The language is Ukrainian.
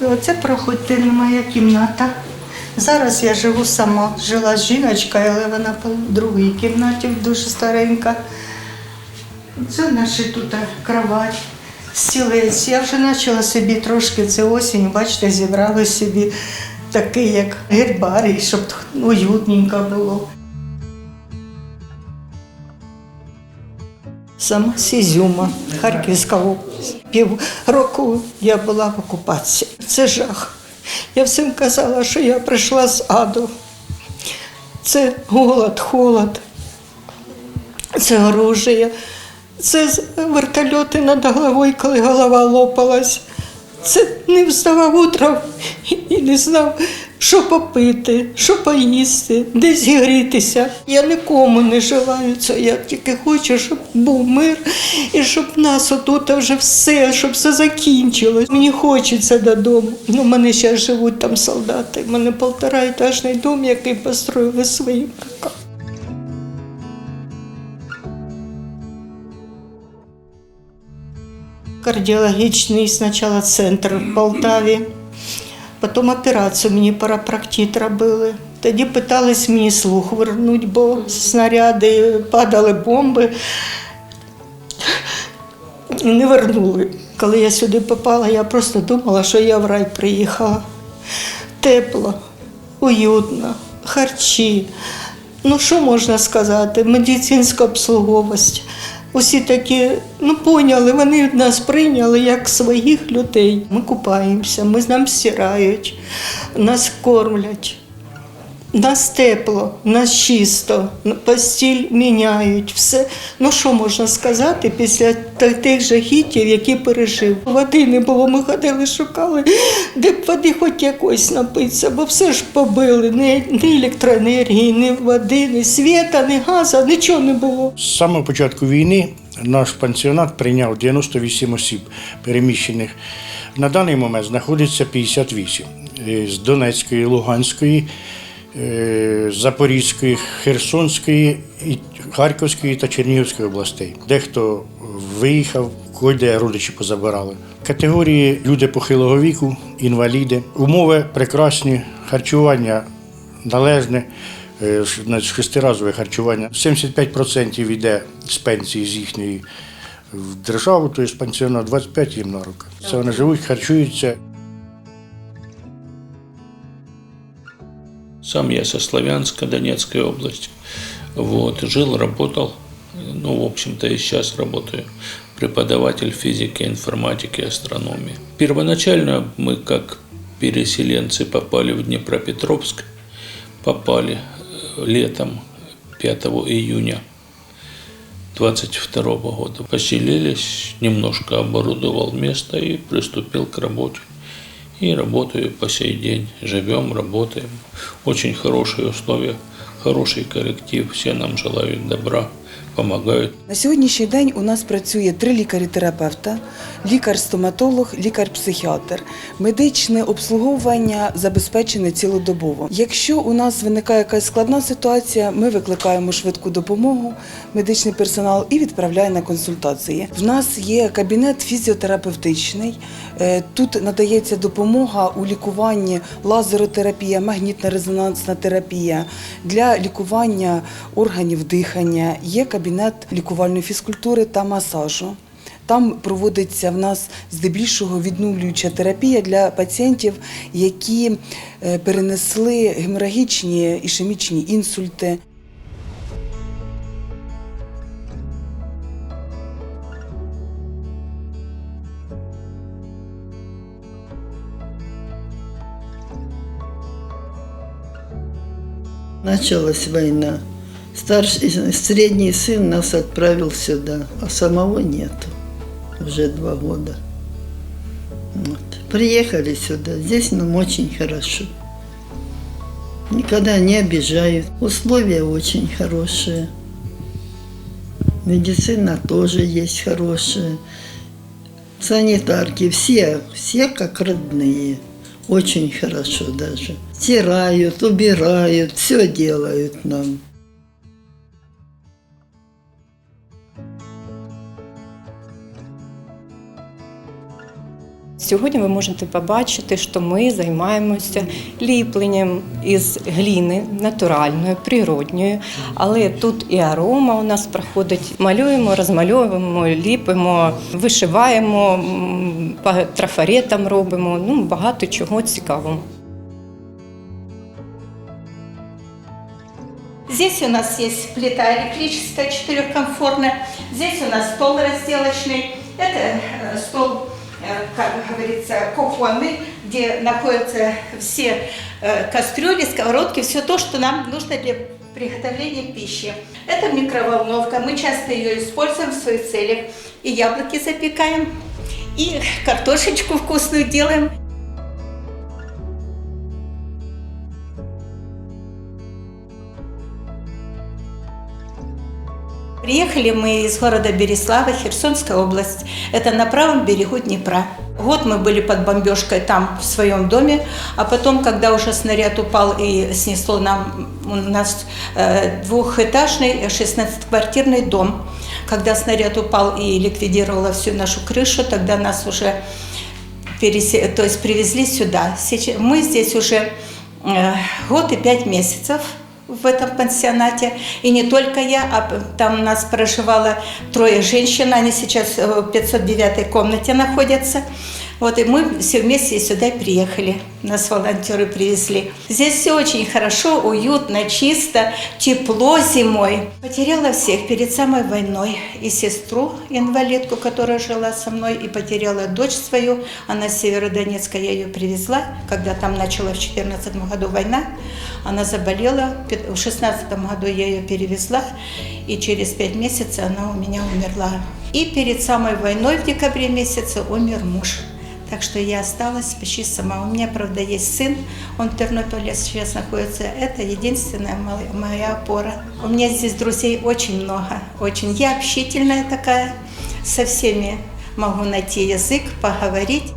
Оце проходьте моя кімната. Зараз я живу сама. Жила з жіночкою, але вона в другій кімнаті дуже старенька. Це наша тут кровать, стілець. Я вже почала собі трошки це осінь, бачите, зібрали собі такий, як гербарій, щоб уютненько було. Сама з Ізюма, Харківська область. Пів року я була в окупації. Це жах. Я всім казала, що я прийшла з аду. Це голод, холод, це оружие, це вертольоти над головою, коли голова лопалась. Це не вставав утром і не знав, що попити, що поїсти, де зігрітися. Я нікому не желаю цього. Я тільки хочу, щоб був мир і щоб в нас отут вже все, щоб все закінчилось. Мені хочеться додому. Ну, в мене ще живуть там солдати. У мене полтораетажний дом, який построїли своїм руками. Кардіологічний спочатку центр в Полтаві. Потім операцію мені парапроктит робили. Тоді питались мені слух вернути, бо снаряди падали бомби. Не вернули. Коли я сюди попала, я просто думала, що я в рай приїхала. Тепло, уютно, харчі. Ну, що можна сказати? Медицинська обслуговість. Усі такі, ну поняли, вони нас прийняли як своїх людей. Ми купаємося, ми з нам стирають, нас кормлять. Нас тепло, нас чисто, постіль міняють, все. Ну що можна сказати після тих жахітів, які пережив. Води не було, ми ходили, шукали, де б води хоч якось напитися, бо все ж побили, ні, ні електроенергії, ні води, ні світа, ні газу, нічого не було. З самого початку війни наш пансіонат прийняв 98 осіб переміщених. На даний момент знаходиться 58 Е, з Донецької, Луганської, Запорізької, Херсонської, Харківської та Чернігівської областей. Дехто виїхав, кое родичі позабирали. Категорії люди похилого віку, інваліди, умови прекрасні, харчування належне. Е, шестиразове харчування. 75% йде з пенсії з їхньої в державу, тобто пенсіонер 25 їм на руки. Це вони живуть, харчуються. Сам я со Славянска, Донецкой области. Вот, жил, работал, ну, в общем-то, и сейчас работаю. Преподаватель физики, информатики, астрономии. Первоначально мы, как переселенцы, попали в Днепропетровск. Попали э, летом 5 июня 22 года. Поселились, немножко оборудовал место и приступил к работе. И работаю по сей день. Живем, работаем. Очень хорошие условия, хороший коллектив. Все нам желают добра, помогают. На сьогоднішній день у нас працює три лікарі-терапевта, лікар-стоматолог, лікар-психіатр. Медичне обслуговування забезпечене цілодобово. Якщо у нас виникає якась складна ситуація, ми викликаємо швидку допомогу, медичний персонал і відправляє на консультації. В нас є кабінет фізіотерапевтичний. Е, Тут надається допомога у лікуванні лазеротерапія, магнітно-резонансна терапія для лікування органів дихання. Є кабінет лікувальної фізкультури та масажу. Там проводиться в нас здебільшого відновлююча терапія для пацієнтів, які е, перенесли геморагічні ішемічні інсульти. Началась война. Старший, средний сын нас отправил сюда, а самого нету. Уже два года. Вот. Приехали сюда. Здесь нам очень хорошо. Никогда не обижают. Условия очень хорошие. Медицина тоже есть хорошая. Санитарки все, все как родные. Очень хорошо даже. Стирают, убирают, все делают нам. Сьогодні ви можете побачити, що ми займаємося ліпленням із гліни натуральної, природньої, але тут і арома у нас проходить. Малюємо, розмальовуємо, ліпимо, вишиваємо, м, по трафаретам робимо. Ну багато чого цікавого. Здесь у нас есть плита электрическая четырехкомфорная. Здесь у нас стол разделочный. Это э, стол, э, как говорится, кухонный, где находятся все э, кастрюли, сковородки, все то, что нам нужно для приготовления пищи. Это микроволновка. Мы часто ее используем в своих целях. И яблоки запекаем, и картошечку вкусную делаем. Приехали мы из города Береслава, Херсонская область. Это на правом берегу Днепра. Год мы были под бомбежкой там, в своем доме, а потом, когда уже снаряд упал и снесло нам, у нас э, двухэтажный 16-квартирный дом. Когда снаряд упал и ликвидировало всю нашу крышу, тогда нас уже пересе... то есть привезли сюда. Сейчас... Мы здесь уже э, год и пять месяцев в этом пансионате. И не только я, а там нас проживало трое женщин, они сейчас в 509 комнате находятся. Вот и мы все вместе сюда приехали. Нас волонтеры привезли. Здесь все очень хорошо, уютно, чисто, тепло зимой. Потеряла всех перед самой войной. И сестру, инвалидку, которая жила со мной, и потеряла дочь свою. Она с Северодонецка, я ее привезла, когда там начала в 2014 году война. Она заболела, в 2016 году я ее перевезла, и через пять месяцев она у меня умерла. И перед самой войной в декабре месяце умер муж. Так что я осталась почти сама. У меня, правда, есть сын, он в Тернополе сейчас находится. Это единственная моя- опора. У меня здесь друзей очень много, очень. Я общительная такая, со всеми могу найти язык, поговорить.